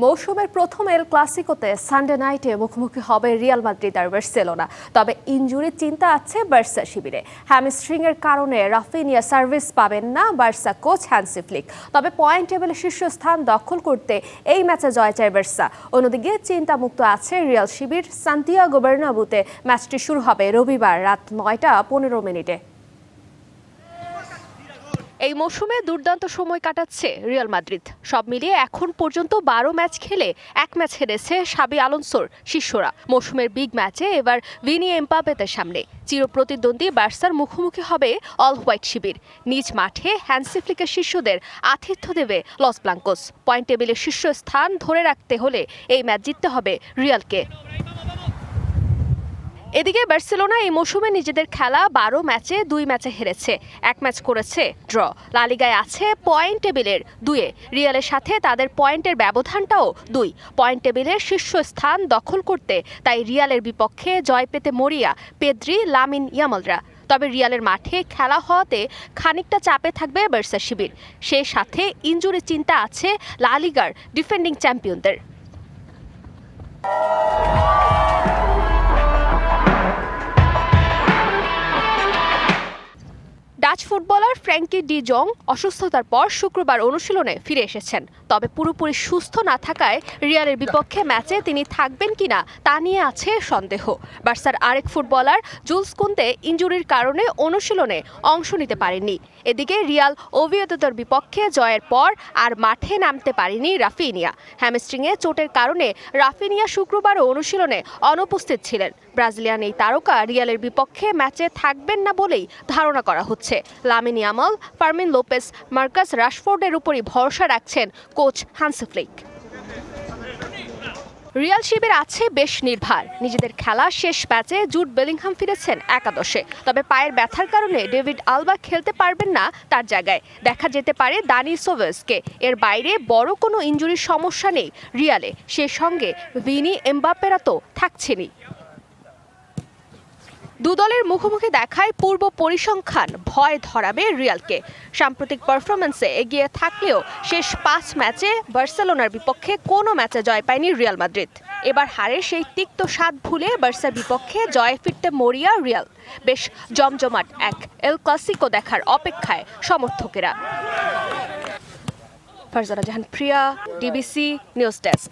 মৌসুমের প্রথম এল ক্লাসিকোতে সানডে নাইটে মুখোমুখি হবে রিয়াল মাদ্রিদ আর বার্সেলোনা তবে ইনজুরির চিন্তা আছে বার্সা শিবিরে। হ্যামস্ট্রিং এর কারণে রাফিনিয়া সার্ভিস পাবেন না বার্সা কোচ হ্যান্সি ফ্লিক তবে পয়েন্ট টেবিলে শীর্ষস্থান দখল করতে এই ম্যাচে জয় চায় বার্সা অন্যদিকে চিন্তামুক্ত আছে রিয়াল শিবির। সান্তিয়াগো বার্নাবুতে ম্যাচটি শুরু হবে রবিবার রাত নয়টা পনেরো মিনিটে। এই মৌসুমে দুর্দান্ত সময় কাটাচ্ছে রিয়াল মাদ্রিদ। সব মিলিয়ে এখন পর্যন্ত বারো ম্যাচ খেলে এক ম্যাচ হেরেছে সাবি আলোনসোর শিষ্যরা। মৌসুমের বিগ ম্যাচে এবার ভিনি এমপাপেতের সামনে। চিরপ্রতিদ্বন্দ্বী বার্সার মুখোমুখি হবে অল হোয়াইট শিবির। নিজ মাঠে হ্যান্সিফ্লিকের শিষ্যদের আতিথ্য দেবে লস ব্লাঙ্কোস। পয়েন্ট টেবিলের শীর্ষস্থান ধরে রাখতে হলে এই ম্যাচ জিততে হবে রিয়ালকে। এদিকে বার্সেলোনা এই মৌসুমে নিজেদের খেলা বারো ম্যাচে দুই ম্যাচে হেরেছে, এক ম্যাচ করেছে ড্র। লালিগায় আছে পয়েন্ট টেবিলের দুয়ে। রিয়ালের সাথে তাদের পয়েন্টের ব্যবধানটাও দুই। পয়েন্ট টেবিলের শীর্ষস্থান দখল করতে তাই রিয়ালের বিপক্ষে জয় পেতে মরিয়া, পেদ্রি, লামিন ইয়ামলরা। তবে রিয়ালের মাঠে খেলা হওয়াতে খানিকটা চাপে থাকবে বার্সা শিবির। সে সাথে ইনজুরি চিন্তা আছে লালিগার defending চ্যাম্পিয়নদের। Dutch footballer Frenkie de Jong অসুস্থতার পর শুক্রবার অনুশীলনে ফিরে এসেছেন। তবে পুরোপুরি সুস্থ না থাকায় রিয়ালের বিপক্ষে ম্যাচে তিনি থাকবেন কিনা তা নিয়ে আছে সন্দেহ। বার্সার আরেক ফুটবলার জুলস কুন্তে ইঞ্জুরির কারণে অনুশীলনে অংশ নিতে পারেননি। এদিকে রিয়াল ওভিয়েতোর বিপক্ষে জয়ের পর আর মাঠে নামতে পারেনি রাফিনিয়া। হ্যামস্ট্রিংয়ে চোটের কারণে রাফিনিয়া শুক্রবারও অনুশীলনে অনুপস্থিত ছিলেন। ব্রাজিলিয়ান এই তারকা রিয়ালের বিপক্ষে ম্যাচে থাকবেন না বলেই ধারণা করা হচ্ছে। Lamine Yamal Fermin Lopez, Marcus রাশফোর্ডের উপরই ভরসা রাখছেন কোচ হানসিফ্লিক রিয়াল শিবির আছে বেশ নির্ভার। নিজেদের খেলা শেষ ম্যাচে জুট বেলিংহাম ফিরেছেন একাদশে। তবে পায়ের ব্যথার কারণে ডেভিড আলবা খেলতে পারবেন না তার জায়গায়। দেখা যেতে পারে দানি সোভেসকে। এর বাইরে বড় কোনো ইঞ্জুরির সমস্যা নেই রিয়ালে। সে সঙ্গে ভিনি এমবাপ্পেরা তো থাকছেনই। দুদলের মুখোমুখি দেখায় পূর্ব পরিসংখ্যান ভয় ধরাবে রিয়ালকে। সাম্প্রতিক পারফরমেন্সে এগিয়ে থাকলেও শেষ পাঁচ ম্যাচে বার্সেলোনার বিপক্ষে কোনো ম্যাচে জয় পায়নি রিয়াল মাদ্রিদ। এবার হারে সেই তিক্ত স্বাদ ভুলে বার্সার বিপক্ষে জয়ে ফিরতে মরিয়া রিয়াল। বেশ জমজমাট এক এল ক্লাসিকো দেখার অপেক্ষায় সমর্থকেরা। Farzana Jahan Priya, DBC news desk.